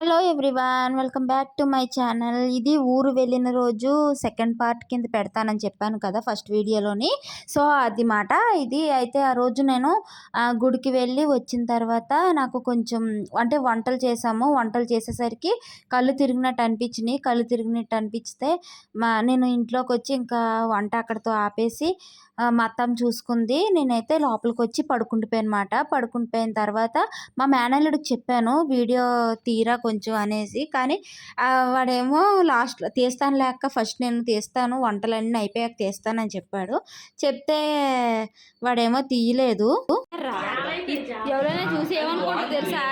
Hello everyone welcome back to my channel ఇది ఊరు వెళ్ళిన రోజు సెకండ్ పార్ట్ కింద పెడతానని చెప్పాను కదా ఫస్ట్ వీడియోలోని. సో అది మాట ఇది. అయితే ఆ రోజు నేను గుడికి వెళ్ళి వచ్చిన తర్వాత నాకు కొంచెం అంటే వంటలు చేసాము వంటలు చేసేసరికి కళ్ళు తిరిగినట్టు అనిపించినాయి. కళ్ళు తిరిగినట్టు అనిపిస్తే మా నేను ఇంట్లోకి వచ్చి ఇంకా వంట అక్కడితో ఆపేసి మా అత్తమ్మ చూసుకుంది. నేనైతే లోపలికి వచ్చి పడుకుండిపోయాను అనమాట పడుకుండిపోయిన తర్వాత మా మేనల్లుడికి చెప్పాను వీడియో తీరా కొంచెం అనేసి. కానీ వాడేమో లాస్ట్లో తీస్తాను లేక ఫస్ట్ నేను తీస్తాను వంటలన్నీ అయిపోయాక తీస్తానని చెప్పాడు. చెప్తే వాడేమో తీయలేదు. ఎవరైనా చూసి ఏమనుకుంటారు తెలుసా?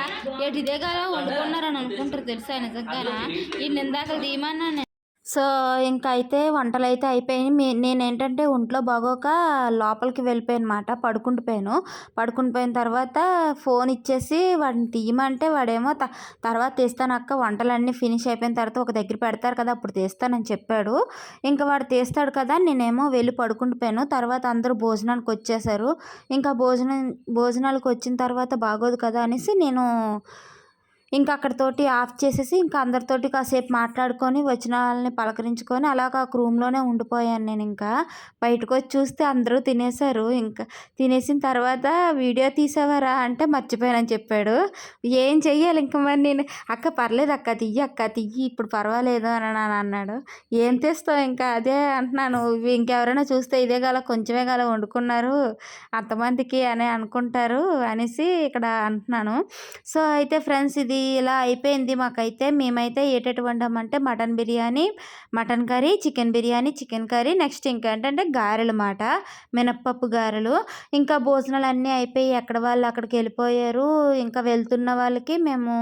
ఎటు ఇదే కదా వండుకున్నారని అనుకుంటారు తెలుసా నిజంగా ఈ నిందాకలు తీయమన్నా సో ఇంక అయితే వంటలు అయితే అయిపోయినాయి. నేను ఏంటంటే ఒంట్లో బాగోక లోపలికి వెళ్ళిపోయాను అనమాట పడుకుంటుపోయాను పడుకుంటుపోయిన తర్వాత ఫోన్ ఇచ్చేసి వాడిని తీయమంటే వాడేమో త తర్వాత తీస్తాను అక్క వంటలన్నీ ఫినిష్ అయిపోయిన తర్వాత ఒక దగ్గర పెడతారు కదా అప్పుడు తీస్తానని చెప్పాడు. ఇంకా వాడు తీస్తాడు కదా నేనేమో వెళ్ళి పడుకుంటుపోయాను తర్వాత అందరూ భోజనానికి వచ్చేసారు. ఇంకా భోజనం భోజనాలకు వచ్చిన తర్వాత బాగోదు కదా అనేసి నేను ఇంకా అక్కడతోటి ఆఫ్ చేసేసి ఇంకా అందరితోటి కాసేపు మాట్లాడుకొని వచ్చిన వాళ్ళని పలకరించుకొని అలాగ ఒక రూమ్లోనే ఉండిపోయాను నేను ఇంకా. బయటకు వచ్చి చూస్తే అందరూ తినేశారు. ఇంకా తినేసిన తర్వాత వీడియో తీసేవారా? అంటే మర్చిపోయానని చెప్పాడు. ఏం చెయ్యాలి ఇంకా మరి నేను? అక్క పర్లేదు అక్క తియ్యి అక్క తియ్యి ఇప్పుడు పర్వాలేదు అని అన్నాడు. ఏం తెస్తావు ఇంకా? అదే అంటున్నాను. ఇంకెవరైనా చూస్తే ఇదే గల కొంచెమే గల వండుకున్నారు. అంతమందికి అని అనుకుంటారు అనేసి ఇక్కడ అంటున్నాను. సో అయితే ఫ్రెండ్స్ ఇది ఇలా అయిపోయింది మాకైతే. మేమైతే ఏటట్టు వండామంటే mutton biryani mutton curry chicken biryani chicken curry next ఇంకా ఏంటంటే గారెలు మాట మినప్పప్పు గారెలు. ఇంకా భోజనాలు అన్నీ అయిపోయి ఎక్కడ వాళ్ళు అక్కడికి వెళ్ళిపోయారు. ఇంకా వెళ్తున్న వాళ్ళకి మేము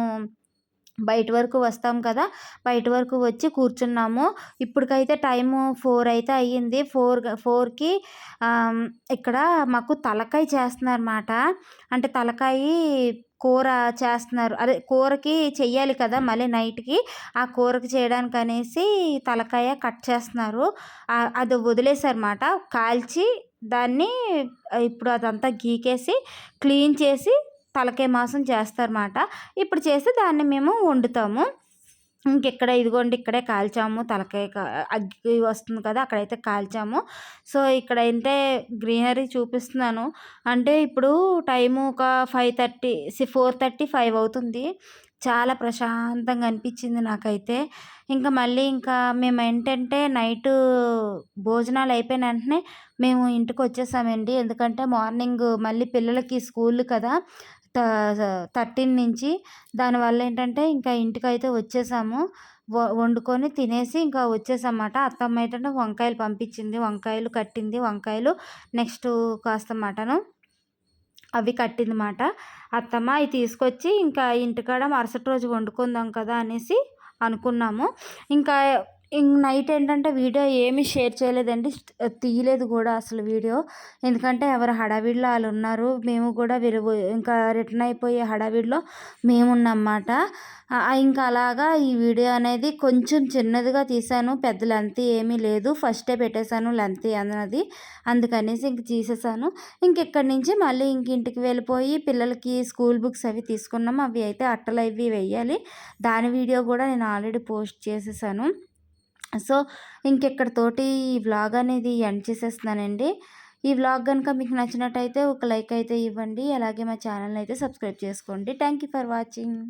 బయట వరకు వస్తాం కదా. బయట వరకు వచ్చి కూర్చున్నాము. ఇప్పటికైతే టైము ఫోర్ అయితే అయ్యింది. ఫోర్ ఫోర్కి ఇక్కడ మాకు తలకాయ చేస్తున్నారన్నమాట. అంటే తలకాయ కూర చేస్తున్నారు. అదే కూరకి చెయ్యాలి కదా మళ్ళీ నైట్కి. ఆ కూరకి చేయడానికి అనేసి తలకాయ కట్ చేస్తున్నారు. అది వదిలేసారన్నమాట కాల్చి దాన్ని ఇప్పుడు అదంతా గీకేసి క్లీన్ చేసి తలకాయ మాంసం చేస్తారన్నమాట. ఇప్పుడు చేసి దాన్ని మేము వండుతాము. ఇంకెక్కడ ఇదిగోండి ఇక్కడే కాల్చాము. తలకాయ అగ్గి వస్తుంది కదా అక్కడైతే కాల్చాము. సో ఇక్కడ అయితే గ్రీనరీ చూపిస్తున్నాను. అంటే ఇప్పుడు టైము ఒక five thirty four thirty five అవుతుంది. చాలా ప్రశాంతంగా అనిపించింది నాకైతే. ఇంకా మళ్ళీ ఇంకా మేము ఏంటంటే నైట్ భోజనాలు అయిపోయిన వెంటనే మేము ఇంటికి వచ్చేసామండి. ఎందుకంటే మార్నింగ్ మళ్ళీ పిల్లలకి స్కూల్ కదా. థర్టీన్ నుంచి దానివల్ల ఏంటంటే ఇంకా ఇంటికైతే వచ్చేసాము. వండుకొని తినేసి ఇంకా వచ్చేసామాట అత్తమ్మ ఏంటంటే వంకాయలు పంపించింది. వంకాయలు కట్టింది. వంకాయలు నెక్స్ట్ కాస్త మటను అవి కట్టింది మాట అత్తమ్మ అవి తీసుకొచ్చి ఇంకా ఇంటికాడ మరుసటి రోజు వండుకుందాం కదా అనేసి అనుకున్నాము. ఇంకా నైట్ ఏంటంటే వీడియో ఏమీ షేర్ చేయలేదండి. తీయలేదు కూడా అసలు వీడియో. ఎందుకంటే ఎవరు హడావిడిలో వాళ్ళు ఉన్నారు. మేము కూడా విరుగు ఇంకా రిటర్న్ అయిపోయే హడావిడిలో మేమున్నమాట. ఇంకా అలాగా ఈ వీడియో అనేది కొంచెం చిన్నదిగా తీసాను పెద్ద లెంత్ ఏమీ లేదు. ఫస్టే పెట్టేశాను లెంత్ అన్నది. అందుకనేసి ఇంక తీసేసాను ఇంక ఇక్కడి నుంచి మళ్ళీ ఇంక ఇంటికి వెళ్ళిపోయి పిల్లలకి స్కూల్ బుక్స్ అవి తీసుకున్నాం. అవి అయితే అట్టలు అవి వెయ్యాలి దాని వీడియో కూడా నేను ఆల్రెడీ పోస్ట్ చేసేసాను సో ఇంకెక్కడితోటి ఈ వ్లాగ్ అనేది ఎండ్ చేసేస్తున్నానండి. ఈ వ్లాగ్ కనుక మీకు నచ్చినట్టయితే ఒక లైక్ అయితే ఇవ్వండి. అలాగే మా ఛానల్ అయితే సబ్స్క్రైబ్ చేసుకోండి. Thank you for watching.